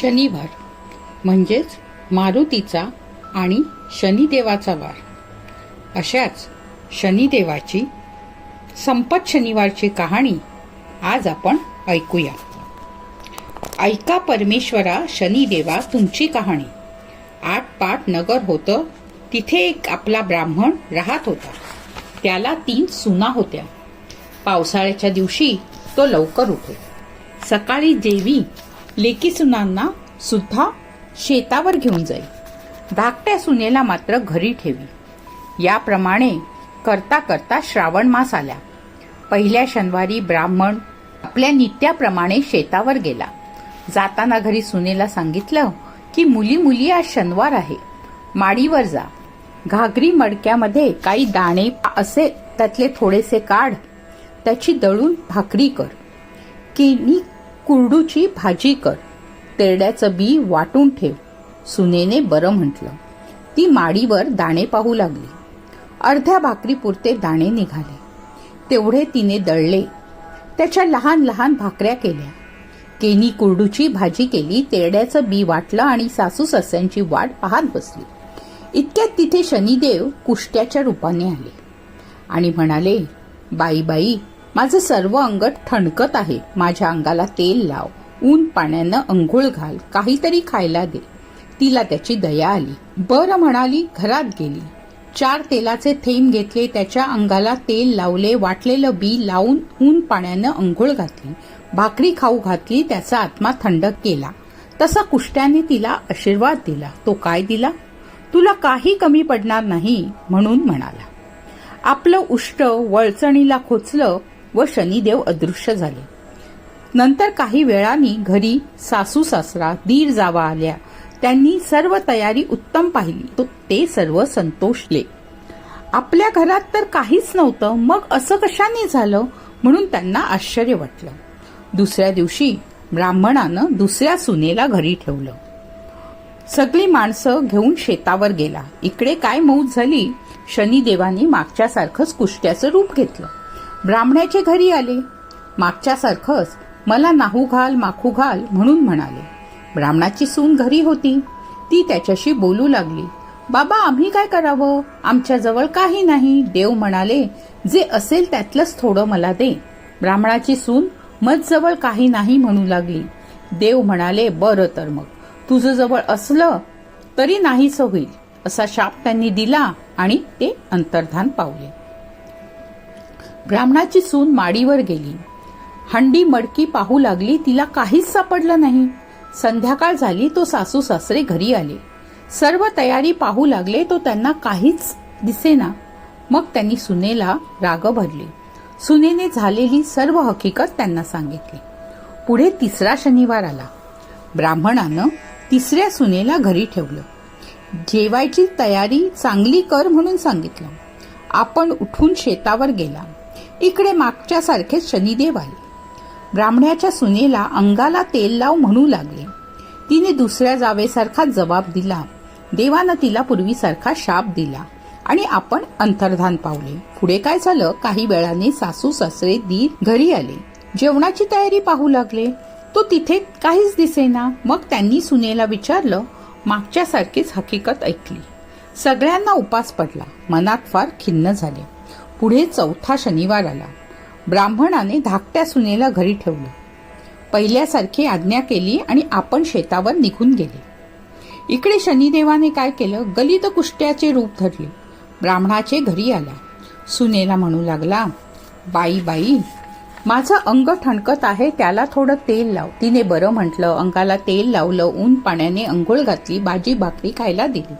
शनिवार म्हणजेच मारुतीचा आणि शनिदेवाचा वार. अशाच शनिदेवाची संपत शनिवारची कहाणी आज आपण ऐकूया. ऐका परमेश्वरा शनिदेवा तुमची कहाणी. आठ पाट नगर होतं तिथे एक आपला ब्राह्मण राहत होता. त्याला तीन सुना होत्या. पावसाळ्याच्या दिवशी तो लवकर उठे. सकाळी देवी लेकी सुनांना सुद्धा शेतावर घेऊन जाई. धाकट्या सुनेला मात्र घरी ठेवी. याप्रमाणे करता करता श्रावण मास आल्या पहिल्या शनिवारी ब्राह्मण आपल्या नित्याप्रमाणे शेतावर गेला. जाताना घरी सुनेला सांगितलं की मुली मुली आज शनिवार आहे. माडीवर जा. घागरी मडक्यामध्ये काही दाणे असे त्यातले थोडेसे काढ. त्याची दळून भाकरी कर. केनी कुरडूची भाजी कर. तेरड्याचं बी वाटून ठेव. सुनेने बरं म्हटलं. ती माडीवर दाणे पाहू लागली. अर्ध्या भाकरीपुरते दाणे निघाले. तेवढे तिने दळले. त्याच्या लहान लहान भाकऱ्या केल्या. केनी कुरडूची भाजी केली तेरड्याचं बी वाटलं आणि सासू सस्यांची वाट पाहत बसली. इतक्यात तिथे शनिदेव कुष्ट्याच्या रूपाने आले. आणि म्हणाले बाई बाई माझं सर्व अंग ठणकत आहे. माझ्या अंगाला तेल लाव. ऊन पाण्यानं अंघोळ घाल. काहीतरी खायला दे. तिला त्याची दया आली. बरं म्हणाली घरात गेली. चार तेलाचे थेंब घेतले. त्याच्या अंगाला तेल लावले. वाटलेलं बी लावून ऊन पाण्यानं अंघोळ घातली. भाकरी खाऊ घातली. त्याचा आत्मा थंड केला. तसा कुष्ट्याने तिला आशीर्वाद दिला. तो काय दिला? तुला काही कमी पडणार नाही म्हणून म्हणाला. आपलं उष्ट वळचणीला खोचलं व शनिदेव अदृश्य झाले. नंतर काही वेळाने घरी सासू सासरा दीर जावा आल्या. त्यांनी सर्व तयारी उत्तम पाहिली. तो ते सर्व संतोषले. आपल्या घरात तर काहीच नव्हतं. मग असं कशाने झालं? म्हणून त्यांना आश्चर्य वाटलं. दुसऱ्या दिवशी ब्राह्मणानं दुसऱ्या सुनेला घरी ठेवलं. सगळी माणसं घेऊन शेतावर गेला. इकडे काय मौज झाली? शनिदेवाने मागच्यासारखंच कुष्ट्याचं रूप घेतलं. ब्राह्मणाचे घरी आले. मागच्यासारखंच मला नाहू घाल माखू घाल म्हणून म्हणाले. ब्राह्मणाची सून घरी होती. ती त्याच्याशी बोलू लागली. बाबा आम्ही काय करावं? आमच्याजवळ काही नाही. देव म्हणाले जे असेल त्यातलंच थोडं मला दे. ब्राह्मणाची सून मत जवळ काही नाही म्हणू लागली. देव म्हणाले बरं तर मग. तुझं जवळ असलं तरी नाहीच होईल. असा शाप त्यांनी दिला आणि ते अंतर्धान पावले. ब्राह्मणाची सून माडीवर गेली. हंडी मडकी पाहू लागली तिला काहीच सापडलं नाही. संध्याकाळ झाली तो सासू सासरे घरी आले. सर्व तयारी पाहू लागले तो त्यांना काहीच दिसेना. मग त्यांनी सुनेला राग भरले. सुनेने झालेली सर्व हकीकत त्यांना सांगितली. पुढे तिसरा शनिवार आला. ब्राह्मणानं तिसऱ्या सुनेला घरी ठेवलं. जेवायची तयारी चांगली कर म्हणून सांगितलं. आपण उठून शेतावर गेला. इकडे मागच्यासारखेच शनिदेव आले. ब्राह्मणाच्या सुनेला अंगाला तेल लाव म्हणू लागले. तिने दुसऱ्या जावेसारखा जबाब दिला. देवानं तिला पूर्वीसारखा शाप दिला आणि आपण अंतर्धान पावले. पुढे काय झालं? काही वेळाने सासू सासरे दीर घरी आले. जेवणाची तयारी पाहू लागले. तो तिथे काहीच दिसेना. मग त्यांनी सुनेला विचारलं. मागच्यासारखीच हकीकत ऐकली. सगळ्यांना उपास पडला. मनात फार खिन्न झाले. पुढे चौथा शनिवार आला. ब्राह्मणाने धाकट्या सुनेला घरी ठेवलं. पहिल्यासारखी आज्ञा केली आणि आपण शेतावर निघून गेले. इकडे शनिदेवाने काय केलं? गलित कुष्ट्याचे रूप धरले. ब्राह्मणाचे घरी आला. सुनेला म्हणू लागला बाई बाई माझं अंग ठणकत आहे त्याला थोडं तेल लाव. तिने बरं म्हटलं अंगाला तेल लावलं ऊन पाण्याने अंघोळ घातली भाजी भाकरी खायला दिली.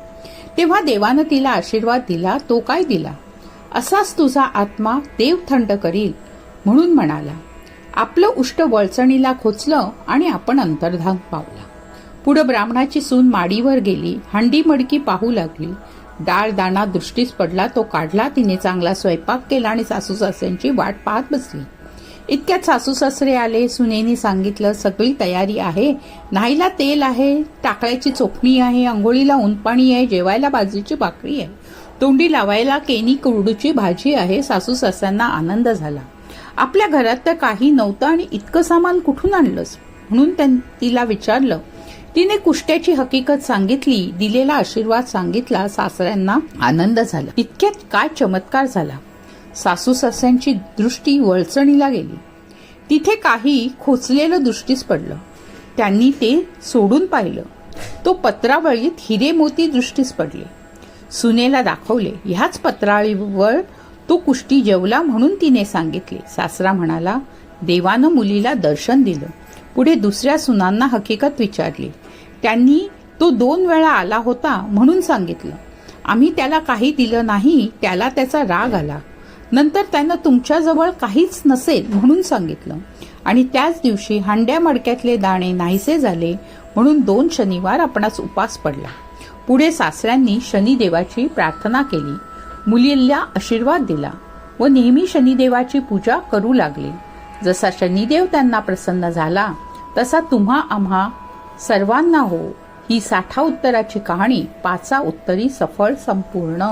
तेव्हा देवानं तिला आशीर्वाद दिला तो काय दिला? असाच तुझा आत्मा देव थंड करील म्हणून म्हणाला. आपलं उष्ट वळचणीला खोचलं आणि आपण अंतर्धान पावला. पुढं ब्राह्मणाची सून माडीवर गेली हंडी मडकी पाहू लागली. डाळ दाणा दृष्टीस पडला तो काढला तिने चांगला स्वयंपाक केला आणि सासू सासऱ्यांची वाट पाहत बसली. इतक्यात सासू सासरे आले सुनेनी सांगितलं सगळी तयारी आहे नाहीला तेल आहे टाकळ्याची चोखणी आहे आंघोळीला ऊनपाणी आहे जेवायला बाजरीची भाकरी आहे. तोंडी लावायला केनी कुरडूची भाजी आहे सासू सासऱ्यांना आनंद झाला. आपल्या घरात तर काही नव्हतं आणि इतकं सामान कुठून आणलंस? म्हणून त्यां तिला विचारलं. तिने कुष्ट्याची हकीकत सांगितली दिलेला आशीर्वाद सांगितला सासऱ्यांना आनंद झाला. इतक्यात काय चमत्कार झाला? सासू सासऱ्यांची दृष्टी वळचणीला गेली. तिथे काही खोचलेलं दृष्टीस पडलं. त्यांनी ते सोडून पाहिलं. तो पत्रावळीत हिरे मोती दृष्टीस पडले. सुनेला दाखवले ह्याच पत्राळीवर तो कुष्टी जेवला म्हणून तिने सांगितले. सासरा म्हणाला देवानं मुलीला दर्शन दिलं. पुढे दुसऱ्या सुनांना हकीकत विचारली. त्यांनी तो दोन वेळा आला होता म्हणून सांगितलं. आम्ही त्याला काही दिलं नाही त्याला त्याचा राग आला. नंतर त्यानं तुमच्याजवळ काहीच नसेल म्हणून सांगितलं. आणि त्याच दिवशी हांड्या मडक्यातले दाणे नाहीसे झाले म्हणून दोन शनिवार आपणास उपास पडला. पुढे सासऱ्यांनी शनिदेवाची प्रार्थना केली. मुलीला आशीर्वाद दिला व नेहमी शनिदेवाची पूजा करू लागले. जसा शनिदेव त्यांना प्रसन्न झाला तसा तुम्हा आम्हा सर्वांना हो. ही साठा उत्तराची कहाणी पाचा उत्तरी सफळ संपूर्ण.